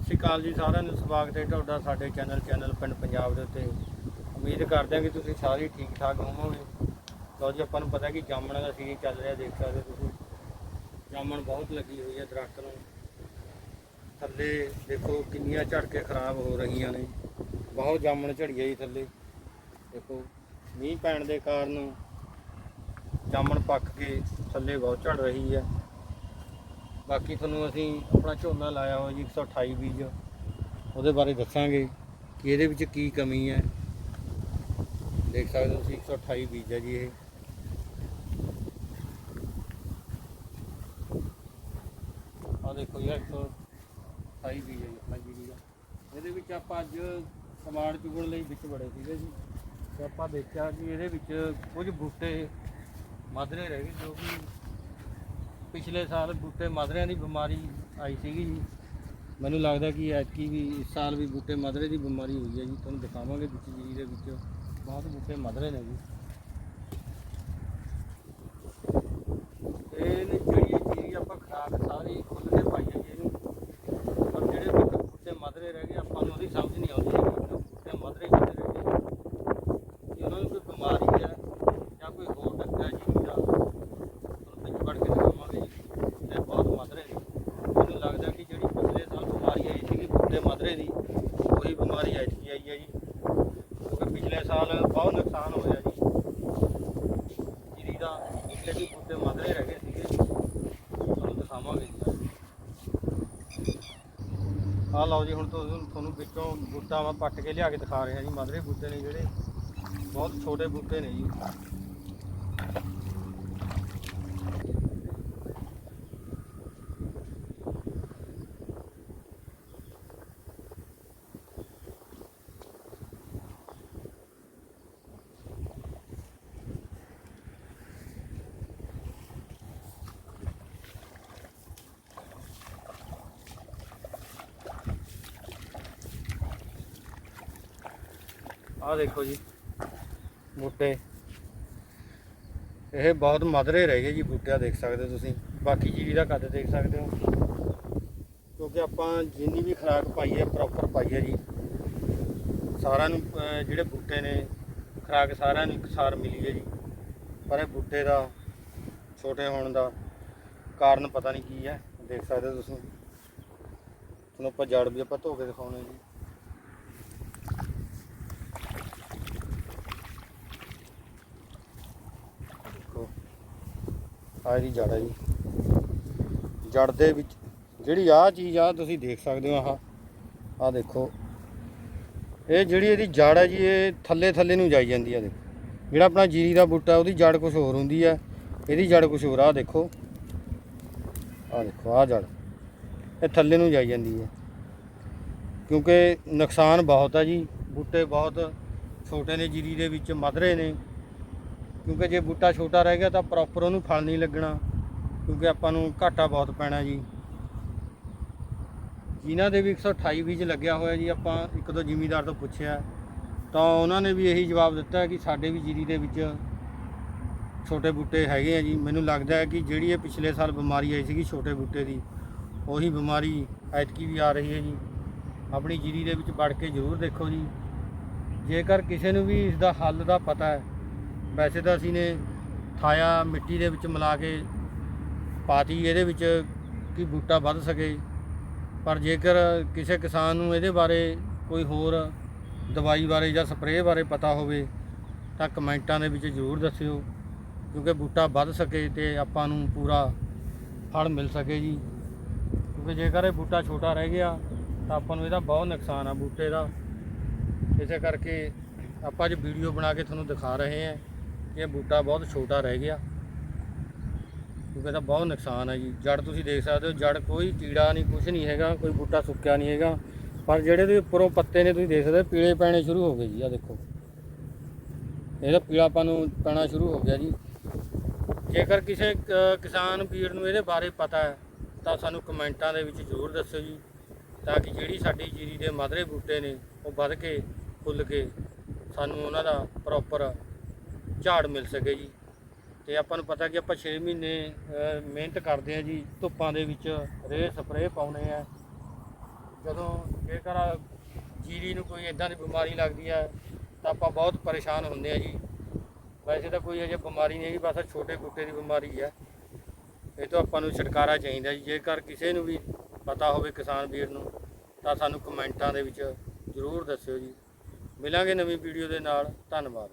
ਸਤਿ ਸ਼੍ਰੀ ਅਕਾਲ ਜੀ, ਸਾਰਿਆਂ ਨੂੰ ਸਵਾਗਤ ਹੈ ਤੁਹਾਡਾ ਸਾਡੇ ਚੈਨਲ ਚੈਨਲ ਪਿੰਡ ਪੰਜਾਬ ਦੇ ਉੱਤੇ। ਉਮੀਦ ਕਰਦੇ ਹਾਂ ਕਿ ਤੁਸੀਂ ਸਾਰੇ ਠੀਕ ਠਾਕ ਹੋਵੋਗੇ। ਲਓ ਜੀ, ਆਪਾਂ ਨੂੰ ਪਤਾ ਕਿ ਜਾਮਣ ਦਾ ਸੀਜ਼ਨ ਚੱਲ ਰਿਹਾ, ਦੇਖ ਸਕਦੇ ਹੋ ਤੁਸੀਂ। ਜਾਮਣ ਬਹੁਤ ਲੱਗੀ ਹੋਈ ਹੈ ਦਰਖਤ ਨੂੰ। ਥੱਲੇ ਦੇਖੋ ਕਿੰਨੀਆਂ ਝੜ ਕੇ ਖਰਾਬ ਹੋ ਰਹੀਆਂ ਨੇ। ਬਹੁਤ ਜਾਮਣ ਝੜੀ ਜੀ ਥੱਲੇ। ਦੇਖੋ, ਮੀਂਹ ਪੈਣ ਦੇ ਕਾਰਨ ਜਾਮਣ ਪੱਕ ਕੇ ਥੱਲੇ ਬਹੁਤ ਝੜ ਰਹੀ ਹੈ। ਬਾਕੀ ਤੁਹਾਨੂੰ ਅਸੀਂ ਆਪਣਾ ਝੋਨਾ ਲਾਇਆ ਹੋਇਆ ਜੀ 128 ਬੀਜ। ਉਹਦੇ ਬਾਰੇ ਦੱਸਾਂਗੇ ਕਿ ਇਹਦੇ ਵਿੱਚ ਕੀ ਕਮੀ ਹੈ। ਦੇਖ ਸਕਦੇ ਹੋ ਤੁਸੀਂ 128 ਬੀਜ ਹੈ ਜੀ ਇਹ। ਆ ਦੇਖੋ ਯਾਰ 128 ਬੀਜ ਹੈ ਜੀ ਆਪਣਾ ਜੀਰੀ ਦਾ ਇਹਦੇ ਵਿੱਚ ਆਪਾਂ ਅੱਜ ਸਮਾਨ ਚੁਗਣ ਲਈ ਵਿੱਚ ਬੜੇ ਸੀਗੇ ਜੀ। ਤੇ ਆਪਾਂ ਦੇਖਿਆ ਕਿ ਇਹਦੇ ਵਿੱਚ ਕੁਝ ਬੂਟੇ ਮਧਰੇ ਰਹਿ ਗਏ, ਜੋ ਕਿ ਪਿਛਲੇ ਸਾਲ ਬੂਟੇ ਮਧਰਿਆਂ ਦੀ ਬਿਮਾਰੀ ਆਈ ਸੀਗੀ ਜੀ। ਮੈਨੂੰ ਲੱਗਦਾ ਕਿ ਐਤਕੀ ਵੀ ਇਸ ਸਾਲ ਵੀ ਬੂਟੇ ਮਧਰੇ ਦੀ ਬਿਮਾਰੀ ਹੋਈ ਹੈ ਜੀ। ਤੁਹਾਨੂੰ ਦਿਖਾਵਾਂਗੇ ਵਿੱਚ ਜੀਰੀ ਦੇ ਵਿੱਚ। ਬਹੁਤ ਬੂਟੇ ਮਧਰੇ ਨੇ ਜੀ। ਇਹ ਜਿਹੜੀ ਚੀਜ਼ ਜੀਰੀ ਆਪਾਂ ਖਰਾਕ ਸਾਰੀ ਖੁੱਲ ਕੇ ਪਾਈ ਹੈ ਇਹਨੂੰ। ਪਰ ਜਿਹੜੇ ਬੂਟੇ ਮਧਰੇ ਰਹਿ ਗਏ, ਆਪਾਂ ਨੂੰ ਉਹਦੀ ਸਮਝ ਨਹੀਂ ਆਉਂਦੀ ਕਿ ਬੂਟੇ ਮਧਰੇ ਕਿੱਥੇ ਰਹਿ ਗਏ। ਉਹਨਾਂ ਨੂੰ ਕੋਈ ਬਿਮਾਰੀ ਹੈ ਜਾਂ ਕੋਈ ਹੋਰ ਡੱਕਾ ਜੀਰੀ ਦਾ ਤੁਹਾਨੂੰ ਵਿੱਚ ਵੜ ਕੇ ਦਿਖਾਵਾਂਗੇ ਜੀ ਤੇ ਬਹੁਤ ਮਧਰੇ ਨੇ ਮੈਨੂੰ ਲੱਗਦਾ ਕਿ ਜਿਹੜੀ ਪਿਛਲੇ ਸਾਲ ਬਿਮਾਰੀ ਆਈ ਸੀਗੀ ਬੂਟੇ ਮਧਰੇ ਦੀ ਉਹੀ ਐਤਕੀ ਆਈ ਹੈ ਜੀ। ਕਿਉਂਕਿ ਪਿਛਲੇ ਸਾਲ ਬਹੁਤ ਨੁਕਸਾਨ ਹੋਇਆ ਜੀ। ਜੀਰੀ ਦਾ ਪਿਛਲੇ ਵੀ ਬੂਟੇ ਮਧਰੇ ਰਹਿ ਗਏ ਸੀਗੇ। ਤੁਹਾਨੂੰ ਦਿਖਾਵਾਂਗੇ ਜੀ। ਆ ਲਓ ਜੀ, ਹੁਣ ਤੁਹਾਨੂੰ ਤੁਹਾਨੂੰ ਵਿੱਚੋਂ ਬੂਟਾ ਮੈਂ ਪੱਟ ਕੇ ਲਿਆ ਕੇ ਦਿਖਾ ਰਿਹਾ ਜੀ। ਮਧਰੇ ਬੂਟੇ ਨੇ ਜਿਹੜੇ। ਬਹੁਤ ਛੋਟੇ ਬੂਟੇ ਨੇ ਜੀ। ਆਹ ਦੇਖੋ ਜੀ, ਬੂਟੇ। ਇਹ ਬਹੁਤ ਮਧਰੇ ਰਹਿ ਗਏ ਜੀ ਬੂਟਿਆ, ਦੇਖ ਸਕਦੇ ਹੋ ਤੁਸੀਂ। ਬਾਕੀ ਜੀਰੀ ਦਾ ਕੱਦ ਦੇਖ ਸਕਦੇ ਹੋ। ਕਿਉਂਕਿ ਆਪਾਂ ਜਿੰਨੀ ਵੀ ਖੁਰਾਕ ਪਾਈ ਹੈ ਪ੍ਰੋਪਰ ਪਾਈ ਹੈ ਜੀ। ਸਾਰਿਆਂ ਨੂੰ ਜਿਹੜੇ ਬੂਟੇ ਨੇ, ਖੁਰਾਕ ਸਾਰਿਆਂ ਨੂੰ ਇਕਸਾਰ ਮਿਲੀ ਹੈ ਜੀ। ਪਰ ਇਹ ਬੂਟੇ ਦਾ, ਛੋਟੇ ਹੋਣ ਦਾ ਕਾਰਨ ਪਤਾ ਨਹੀਂ ਕੀ ਹੈ। ਦੇਖ ਸਕਦੇ ਤੁਸੀਂ। ਤੁਹਾਨੂੰ ਆਪਾਂ ਜੜ ਵੀ ਆਪਾਂ ਧੋ ਕੇ ਦਿਖਾਉਣੇ ਜੀ। ਆਹ ਇਹਦੀ ਜੜ ਹੈ ਜੀ। ਜੜ ਦੇ ਵਿੱਚ ਜਿਹੜੀ ਆਹ ਚੀਜ਼ ਆ, ਤੁਸੀਂ ਦੇਖ ਸਕਦੇ ਹੋ ਆਹ। ਆਹ ਦੇਖੋ। ਇਹ ਜਿਹੜੀ ਇਹਦੀ ਜੜ ਹੈ ਜੀ, ਇਹ ਥੱਲੇ ਥੱਲੇ ਨੂੰ ਜਾਈ ਜਾਂਦੀ ਆ ਦੇਖੋ ਜਿਹੜਾ ਆਪਣਾ ਜੀਰੀ ਦਾ ਬੂਟਾ, ਉਹਦੀ ਜੜ ਕੁਝ ਹੋਰ ਹੁੰਦੀ ਹੈ ਇਹਦੀ ਜੜ ਕੁਝ ਹੋਰ ਆ, ਆਹ ਦੇਖੋ। ਆਹ ਦੇਖੋ, ਆਹ ਜੜ। ਇਹ ਥੱਲੇ ਨੂੰ ਜਾਈ ਜਾਂਦੀ ਹੈ ਕਿਉਂਕਿ ਨੁਕਸਾਨ ਬਹੁਤ ਆ ਜੀ। ਬੂਟੇ ਬਹੁਤ ਛੋਟੇ ਨੇ, ਜੀਰੀ ਦੇ ਵਿੱਚ ਮਧਰੇ ਨੇ। ਕਿਉਂਕਿ ਜੇ ਬੂਟਾ ਛੋਟਾ ਰਹਿ ਗਿਆ ਤਾਂ ਪ੍ਰੋਪਰ ਉਹਨੂੰ ਫਲ ਨਹੀਂ ਲੱਗਣਾ, ਕਿਉਂਕਿ ਆਪਾਂ ਨੂੰ ਘਾਟਾ ਬਹੁਤ ਪੈਣਾ ਜੀ। ਜਿਨ੍ਹਾਂ ਦੇ ਵੀ 128 ਬੀਜ ਲੱਗਿਆ ਹੋਇਆ ਜੀ, ਆਪਾਂ ਇੱਕ ਦੋ ਜ਼ਿਮੀਦਾਰ ਤੋਂ ਪੁੱਛਿਆ, ਤਾਂ ਉਹਨਾਂ ਨੇ ਵੀ ਇਹੀ ਜਵਾਬ ਦਿੱਤਾ ਕਿ ਸਾਡੇ ਵੀ ਜੀਰੀ ਦੇ ਵਿੱਚ ਛੋਟੇ ਬੂਟੇ ਹੈਗੇ ਆ ਜੀ। ਮੈਨੂੰ ਲੱਗਦਾ ਹੈ ਕਿ ਜਿਹੜੀ ਇਹ ਪਿਛਲੇ ਸਾਲ ਬਿਮਾਰੀ ਆਈ ਸੀਗੀ ਛੋਟੇ ਬੂਟੇ ਦੀ, ਉਹੀ ਬਿਮਾਰੀ ਐਤਕੀ ਵੀ ਆ ਰਹੀ ਹੈ ਜੀ। ਆਪਣੀ ਜੀਰੀ ਦੇ ਵਿੱਚ ਵੜ ਕੇ ਜ਼ਰੂਰ ਦੇਖੋ ਜੀ। ਜੇਕਰ ਕਿਸੇ ਨੂੰ ਵੀ ਇਸ ਦਾ ਹੱਲ ਦਾ ਪਤਾ ਹੈ ਵੈਸੇ ਤਾਂ ਅਸੀਂ ਨੇ ਥਾਇਆ ਮਿੱਟੀ ਦੇ ਵਿੱਚ ਮਿਲਾ ਕੇ ਪਾਤੀ, ਇਹਦੇ ਵਿੱਚ ਕਿ ਬੂਟਾ ਵੱਧ ਸਕੇ। ਪਰ ਜੇਕਰ ਕਿਸੇ ਕਿਸਾਨ ਨੂੰ ਇਹਦੇ ਬਾਰੇ ਕੋਈ ਹੋਰ ਦਵਾਈ ਬਾਰੇ ਜਾਂ ਸਪਰੇਅ ਬਾਰੇ ਪਤਾ ਹੋਵੇ, ਤਾਂ ਕਮੈਂਟਾਂ ਦੇ ਵਿੱਚ ਜ਼ਰੂਰ ਦੱਸਿਓ, ਕਿਉਂਕਿ ਬੂਟਾ ਵੱਧ ਸਕੇ ਤੇ ਆਪਾਂ ਨੂੰ ਪੂਰਾ ਫਲ ਮਿਲ ਸਕੇ ਜੀ। ਕਿਉਂਕਿ ਜੇਕਰ ਇਹ ਬੂਟਾ ਛੋਟਾ ਰਹਿ ਗਿਆ, ਤਾਂ ਆਪਾਂ ਨੂੰ ਇਹਦਾ ਬਹੁਤ ਨੁਕਸਾਨ ਆ ਬੂਟੇ ਦਾ। ਇਸੇ ਕਰਕੇ ਆਪਾਂ ਅੱਜ ਵੀਡੀਓ ਬਣਾ ਕੇ ਤੁਹਾਨੂੰ ਦਿਖਾ ਰਹੇ ਹਾਂ। ਇਹ ਬੂਟਾ ਬਹੁਤ ਛੋਟਾ ਰਹਿ ਗਿਆ। ਕਿਉਂਕਿ ਇਹਦਾ ਬਹੁਤ ਨੁਕਸਾਨ ਹੈ ਜੀ। ਜੜ ਤੁਸੀਂ ਦੇਖ ਸਕਦੇ ਹੋ ਜੜ ਕੋਈ ਕੀੜਾ ਨਹੀਂ ਕੁਝ ਨਹੀਂ ਹੈਗਾ ਕੋਈ ਬੂਟਾ ਸੁੱਕਿਆ ਨਹੀਂ ਹੈਗਾ। ਪਰ ਜਿਹੜੇ ਦੇ ਉੱਪਰੋਂ ਪੱਤੇ ਨੇ ਤੁਸੀਂ ਦੇਖ ਸਕਦੇ ਹੋ, ਪੀਲੇ ਪੈਣੇ ਸ਼ੁਰੂ ਹੋ ਗਏ ਜੀ ਆ ਦੇਖੋ। ਇਹਦਾ ਪੀਲਾਪਨ ਨੂੰ ਪੈਣਾ ਸ਼ੁਰੂ ਹੋ ਗਿਆ ਜੀ। ਜੇਕਰ ਕਿਸੇ ਕਿਸਾਨ ਵੀਰ ਨੂੰ ਇਹਦੇ ਬਾਰੇ ਪਤਾ ਹੈ ਤਾਂ ਸਾਨੂੰ ਕਮੈਂਟਾਂ ਦੇ ਵਿੱਚ ਜ਼ਰੂਰ ਦੱਸਿਓ ਜੀ। ਤਾਂ ਕਿ ਜਿਹੜੀ ਸਾਡੀ ਜੀਰੀ ਦੇ ਮਧਰੇ ਬੂਟੇ ਨੇ ਉਹ ਵੱਧ ਕੇ ਫੁੱਲ ਕੇ ਸਾਨੂੰ ਉਹਨਾਂ ਦਾ ਪ੍ਰੋਪਰ ਝਾੜ ਮਿਲ ਸਕੇ ਜੀ। ਤੇ ਆਪਾਂ ਨੂੰ ਪਤਾ ਕਿ ਆਪਾਂ 6 ਮਹੀਨੇ ਮਿਹਨਤ ਕਰਦੇ ਆ ਜੀ, ਧੁੱਪਾਂ ਦੇ ਵਿੱਚ ਰੇਹ ਸਪਰੇਅ ਪਾਉਣੇ ਆ ਜਦੋਂ ਜੇਕਰ ਜੀਰੀ ਨੂੰ ਕੋਈ ਇਦਾਂ ਦੀ ਬਿਮਾਰੀ ਲੱਗਦੀ ਹੈ ਤਾਂ ਆਪਾਂ ਬਹੁਤ ਪਰੇਸ਼ਾਨ ਹੁੰਦੇ ਆ ਜੀ। ਵੈਸੇ ਤਾਂ ਕੋਈ ਅਜੇ ਬਿਮਾਰੀ ਨਹੀਂ ਹੈਗੀ, ਬਸ ਛੋਟੇ ਬੂਟੇ ਦੀ ਬਿਮਾਰੀ ਹੈ ਇਹ ਤੋਂ ਆਪਾਂ ਨੂੰ ਛੁਟਕਾਰਾ ਚਾਹੀਦਾ ਜੀ। ਜੇਕਰ ਕਿਸੇ ਨੂੰ ਵੀ ਪਤਾ ਹੋਵੇ ਕਿਸਾਨ ਵੀਰ ਨੂੰ, ਤਾਂ ਸਾਨੂੰ ਕਮੈਂਟਾਂ ਦੇ ਵਿੱਚ ਜ਼ਰੂਰ ਦੱਸਿਓ ਜੀ। ਮਿਲਾਂਗੇ ਨਵੀਂ ਵੀਡੀਓ ਦੇ ਨਾਲ। ਧੰਨਵਾਦ।